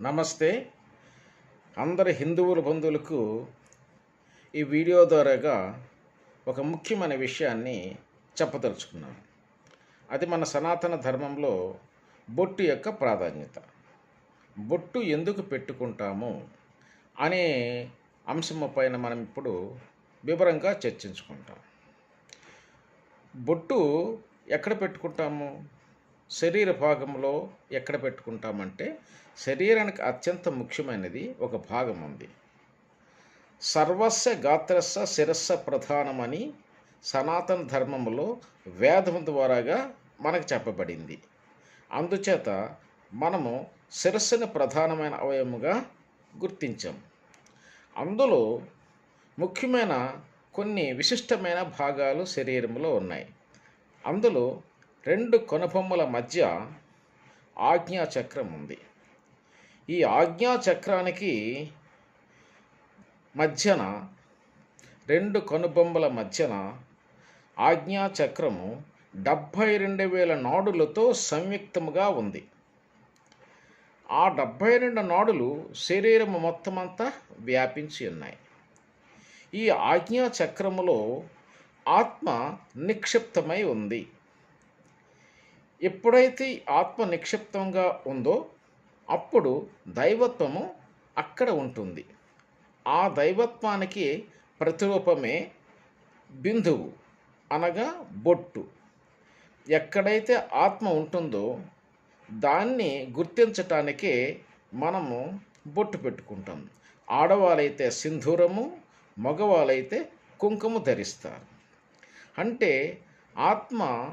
నమస్తే. అందరి హిందువుల బంధువులకు ఈ వీడియో ద్వారాగా ఒక ముఖ్యమైన విషయాన్ని చెప్పదలుచుకున్నాను. అది మన సనాతన ధర్మంలో బొట్టు యొక్క ప్రాధాన్యత. బొట్టు ఎందుకు పెట్టుకుంటాము అనే అంశము పైన మనం ఇప్పుడు వివరంగా చర్చించుకుంటాం. బొట్టు ఎక్కడ పెట్టుకుంటాము? శరీర భాగంలో ఎక్కడ పెట్టుకుంటామంటే శరీరానికి అత్యంత ముఖ్యమైనది ఒక భాగం ఉంది. సర్వస్య గాత్రస్య శిరస్స ప్రధానమని సనాతన ధర్మంలో వేదం ద్వారాగా మనకు చెప్పబడింది. అందుచేత మనము శిరస్సుని ప్రధానమైన అవయముగా గుర్తించాం. అందులో ముఖ్యమైన కొన్ని విశిష్టమైన భాగాలు శరీరంలో ఉన్నాయి. అందులో రెండు కొనబొమ్మల మధ్య ఆజ్ఞా చక్రం ఉంది. ఈ ఆజ్ఞా చక్రానికి మధ్యన రెండు కనుబొమ్మల మధ్యన ఆజ్ఞా చక్రము డెబ్భై రెండు వేల నాడులతో సంయుక్తముగా ఉంది. ఆ డెబ్భై రెండు నాడులు శరీరము మొత్తం అంతా వ్యాపించి ఉన్నాయి. ఈ ఆజ్ఞా చక్రములో ఆత్మ నిక్షిప్తమై ఉంది. ఎప్పుడైతే ఆత్మ నిక్షిప్తంగా ఉందో అప్పుడు దైవత్వము అక్కడ ఉంటుంది. ఆ దైవత్వానికి ప్రతిరూపమే బిందువు అనగా బొట్టు. ఎక్కడైతే ఆత్మ ఉంటుందో దాన్ని గుర్తించటానికే మనము బొట్టు పెట్టుకుంటాం. ఆడవాళ్ళైతే సింధూరము మగవాళ్ళైతే కుంకుమ ధరిస్తారు. అంటే ఆత్మ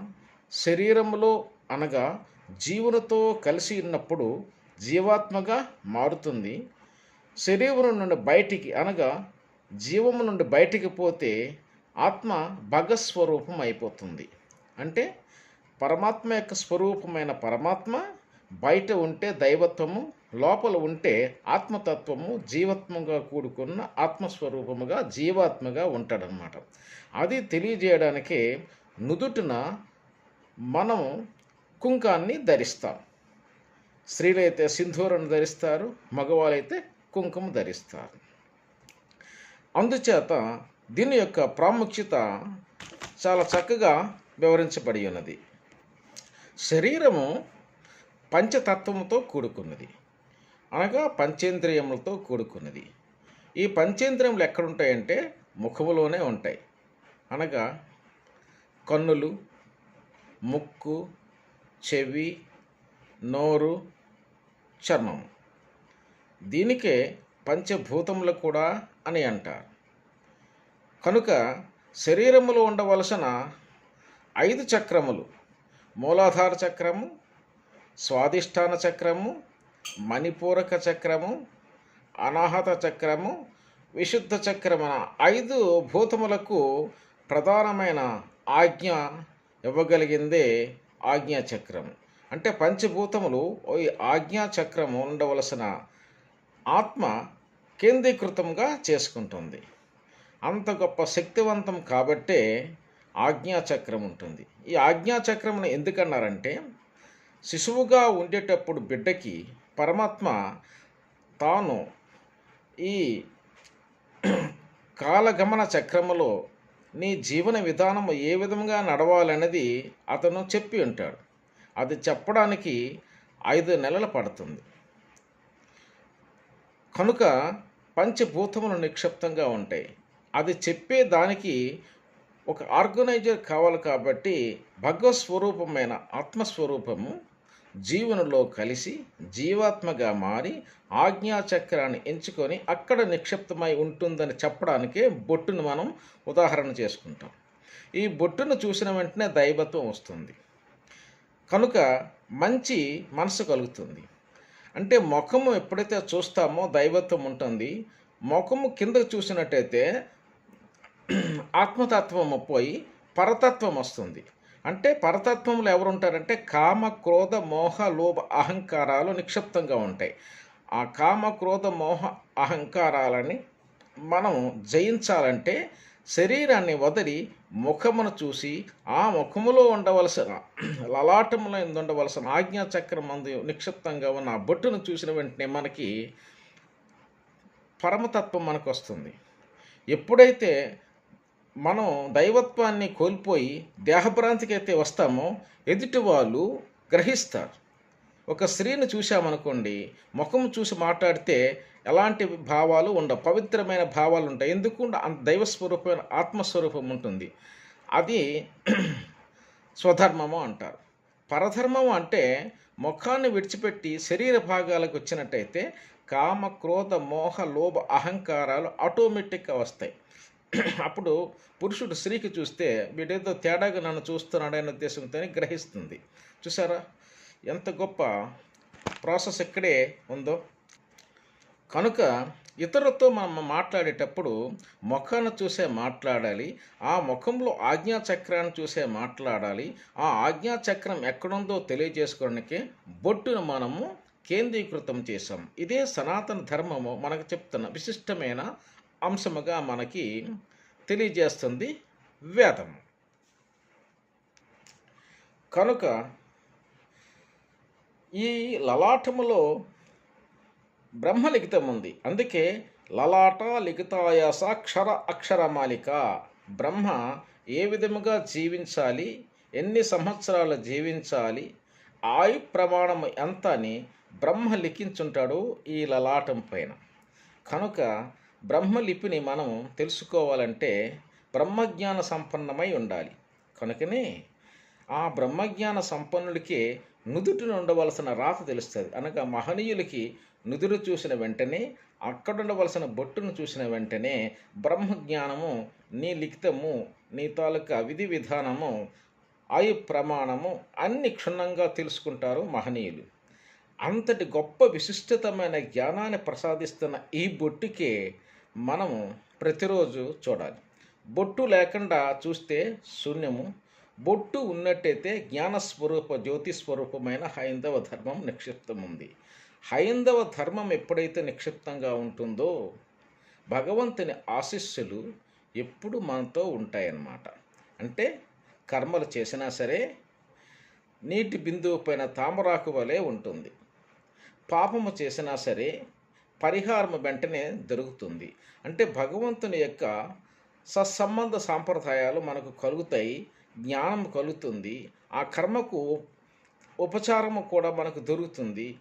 శరీరంలో అనగా జీవులతో కలిసి ఉన్నప్పుడు జీవాత్మగా మారుతుంది. శరీరం నుండి బయటికి అనగా జీవము నుండి బయటికి పోతే ఆత్మ భగస్వరూపం అయిపోతుంది. అంటే పరమాత్మ యొక్క స్వరూపమైన పరమాత్మ బయట ఉంటే దైవత్వము లోపల ఉంటే ఆత్మతత్వము జీవత్వంగా కూడుకున్న ఆత్మస్వరూపముగా జీవాత్మగా ఉంటాడనమాట అది తెలియజేయడానికే నుదుటిన మనము కుంకాన్ని ధరిస్తాం. స్త్రీలైతే సింధూరం ధరిస్తారు మగవాళ్ళైతే కుంకుమ ధరిస్తారు. అందుచేత దీని యొక్క ప్రాముఖ్యత చాలా చక్కగా వివరించబడి ఉన్నది. శరీరము పంచతత్వముతో కూడుకున్నది. అనగా పంచేంద్రియములతో కూడుకున్నది. ఈ పంచేంద్రియములు ఎక్కడుంటాయంటే ముఖములోనే ఉంటాయి. అనగా కన్నులు ముక్కు చెవి నోరు చర్మం. దీనికే పంచభూతములు కూడా అని అంటారు. కనుక శరీరములో ఉండవలసిన ఐదు చక్రములు మూలాధార చక్రము స్వాధిష్టాన చక్రము మణిపూరక చక్రము అనాహత చక్రము విశుద్ధ చక్రమైన ఐదు భూతములకు ప్రధానమైన ఆజ్ఞ ఇవ్వగలిగిందే ఆజ్ఞా చక్రము. అంటే పంచభూతములు ఈ ఆజ్ఞా చక్రము ఉండవలసిన ఆత్మ కేంద్రీకృతంగా చేసుకుంటుంది. అంత గొప్ప శక్తివంతం కాబట్టే ఆజ్ఞాచక్రం ఉంటుంది. ఈ ఆజ్ఞాచక్రమును ఎందుకన్నారంటే శిశువుగా ఉండేటప్పుడు బిడ్డకి పరమాత్మ తాను ఈ కాలగమన చక్రములో నీ జీవన విధానం ఏ విధంగా నడవాలన్నది అతను చెప్పి ఉంటాడు. అది చెప్పడానికి ఐదు నెలలు పడుతుంది. కనుక పంచభూతములు నిక్షిప్తంగా ఉంటాయి. అది చెప్పే దానికి ఒక ఆర్గనైజర్ కావాలి కాబట్టి భగవస్వరూపమైన ఆత్మస్వరూపము జీవనులో కలిసి జీవాత్మగా మారి ఆజ్ఞాచక్రాన్ని ఎంచుకొని అక్కడ నిక్షిప్తమై ఉంటుందని చెప్పడానికే బొట్టును మనం ఉదాహరణ చేసుకుంటాం. ఈ బొట్టును చూసిన వెంటనే దైవత్వం వస్తుంది. కనుక మంచి మనసు కలుగుతుంది. అంటే ముఖము ఎప్పుడైతే చూస్తామో దైవత్వం ఉంటుంది ముఖము కిందకు చూసినట్టయితే ఆత్మతత్వం పోయి పరతత్వం వస్తుంది. అంటే పరతత్వంలో ఎవరు ఉంటారంటే కామ క్రోధ మోహ లోభ అహంకారాలు నిక్షిప్తంగా ఉంటాయి. ఆ కామ క్రోధ మోహ అహంకారాలని మనం జయించాలంటే శరీరాన్ని వదిలి ముఖమును చూసి ఆ ముఖములో ఉండవలసిన లలాటములో ఉండవలసిన ఆజ్ఞాచక్రం మందు నిక్షిప్తంగా ఉన్న ఆ బొట్టును చూసిన వెంటనే మనకి పరమతత్వం మనకు వస్తుంది. ఎప్పుడైతే మనం దైవత్వాన్ని కోల్పోయి దేహభ్రాంతికి అయితే వస్తామో ఎదుటి వాళ్ళు గ్రహిస్తారు. ఒక స్త్రీని చూశామనుకోండి ముఖం చూసి మాట్లాడితే ఎలాంటి భావాలు ఉండవు పవిత్రమైన భావాలు ఉంటాయి. ఎందుకు? అంత దైవస్వరూపమైన ఆత్మస్వరూపం ఉంటుంది. అది స్వధర్మము అంటారు. పరధర్మము అంటే ముఖాన్ని విడిచిపెట్టి శరీర భాగాలకు వచ్చినట్టయితే కామ క్రోధ మోహ లోభ అహంకారాలు ఆటోమేటిక్గా వస్తాయి. అప్పుడు పురుషుడు స్త్రీకి చూస్తే వీడేదో తేడాగా నన్ను చూస్తున్నాడనే ఉద్దేశంతో గ్రహిస్తుంది. చూసారా? ఎంత గొప్ప ప్రాసెస్ ఇక్కడే ఉందో. కనుక ఇతరులతో మనం మాట్లాడేటప్పుడు ముఖాన్ని చూసే మాట్లాడాలి ఆ ముఖంలో ఆజ్ఞాచక్రాన్ని చూసే మాట్లాడాలి ఆ ఆజ్ఞాచక్రం ఎక్కడుందో తెలియజేసుకోవడానికి బొట్టును మనము కేంద్రీకృతం చేశాం. ఇదే సనాతన ధర్మము మనకు చెప్తున్న విశిష్టమైన అంశముగా మనకి తెలియజేస్తుంది వేదము కనుక ఈ లలాటములో బ్రహ్మలిఖితం ఉంది. అందుకే లలాట లిఖితాయ అక్షర అక్షరమాలిక బ్రహ్మ ఏ విధముగా జీవించాలి ఎన్ని సంవత్సరాలు జీవించాలి ఆయు ప్రమాణం ఎంత అని బ్రహ్మ లిఖించుంటాడు ఈ లలాటం పైన. కనుక బ్రహ్మలిపిని మనం తెలుసుకోవాలంటే బ్రహ్మజ్ఞాన సంపన్నమై ఉండాలి. కనుకనే ఆ బ్రహ్మజ్ఞాన సంపన్నుడికి నుదుటిని ఉండవలసిన రాత తెలుస్తుంది. అనగా మహనీయులకి నుదురు చూసిన వెంటనే అక్కడ ఉండవలసిన బొట్టును చూసిన వెంటనే బ్రహ్మజ్ఞానము నీ లిఖితము నీ తాలూకా విధి విధానము ఆయు ప్రమాణము అన్ని క్షుణ్ణంగా తెలుసుకుంటారు మహనీయులు. అంతటి గొప్ప విశిష్టతమైన జ్ఞానాన్ని ప్రసాదిస్తున్న ఈ బొట్టుకే మనము ప్రతిరోజు చూడాలి. బొట్టు లేకుండా చూస్తే శూన్యము బొట్టు ఉన్నట్టయితే జ్ఞానస్వరూప జ్యోతి స్వరూపమైన హైందవ ధర్మం నిక్షిప్తం ఉంది హైందవ ధర్మం ఎప్పుడైతే నిక్షిప్తంగా ఉంటుందో భగవంతుని ఆశీస్సులు ఎప్పుడు మనతో ఉంటాయన్నమాట. అంటే కర్మలు చేసినా సరే నీటి బిందువు పైన తామరాకు వలె ఉంటుంది. పాపము చేసినా సరే పరిహారం వెంటనే దొరుకుతుంది. అంటే భగవంతుని యొక్క సత్సంబంధ సాంప్రదాయాలు మనకు కలుగుతాయి. జ్ఞానం కలుగుతుంది. ఆ కర్మకు ఉపచారము కూడా మనకు దొరుకుతుంది.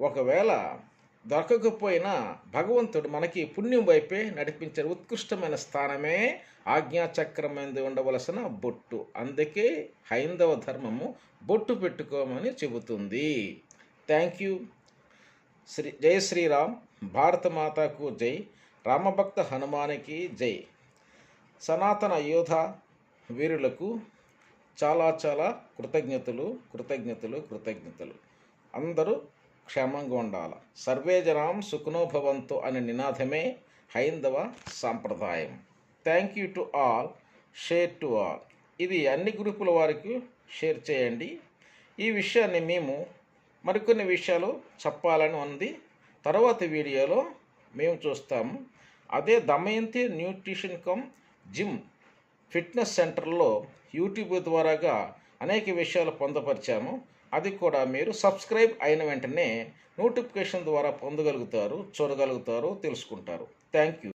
ఒకవేళ దొరకకపోయినా భగవంతుడు మనకి పుణ్యం వైపే నడిపించే ఉత్కృష్టమైన స్థానమే ఆజ్ఞాచక్రం మీద ఉండవలసిన బొట్టు. అందుకే హైందవ ధర్మము బొట్టు పెట్టుకోమని చెబుతుంది. థ్యాంక్ యూ శ్రీ జై శ్రీరామ్. భారత మాతాకు జై. రామభక్త హనుమానికి జై. సనాతన యోధ వీరులకు చాలా చాలా కృతజ్ఞతలు కృతజ్ఞతలు కృతజ్ఞతలు. అందరూ క్షేమంగా ఉండాలి. సర్వే జనాం అనే నినాదమే హైందవ సాంప్రదాయం. Thank you to all share to all ఇది అన్ని గ్రూపుల వారికి షేర్ చేయండి. ఈ విషయాన్ని మేము మరికొన్ని విషయాలు చెప్పాలని ఉంది. తర్వాత వీడియోలో మేము చూస్తాము. అదే Damayanti nutrition cum gym fitness సెంటర్లో యూట్యూబ్ ద్వారాగా అనేక విషయాలు పొందపరిచాము. అది కూడా మీరు సబ్స్క్రైబ్ అయిన వెంటనే నోటిఫికేషన్ ద్వారా పొందగలుగుతారు చూడగలుగుతారు తెలుసుకుంటారు. Thank you.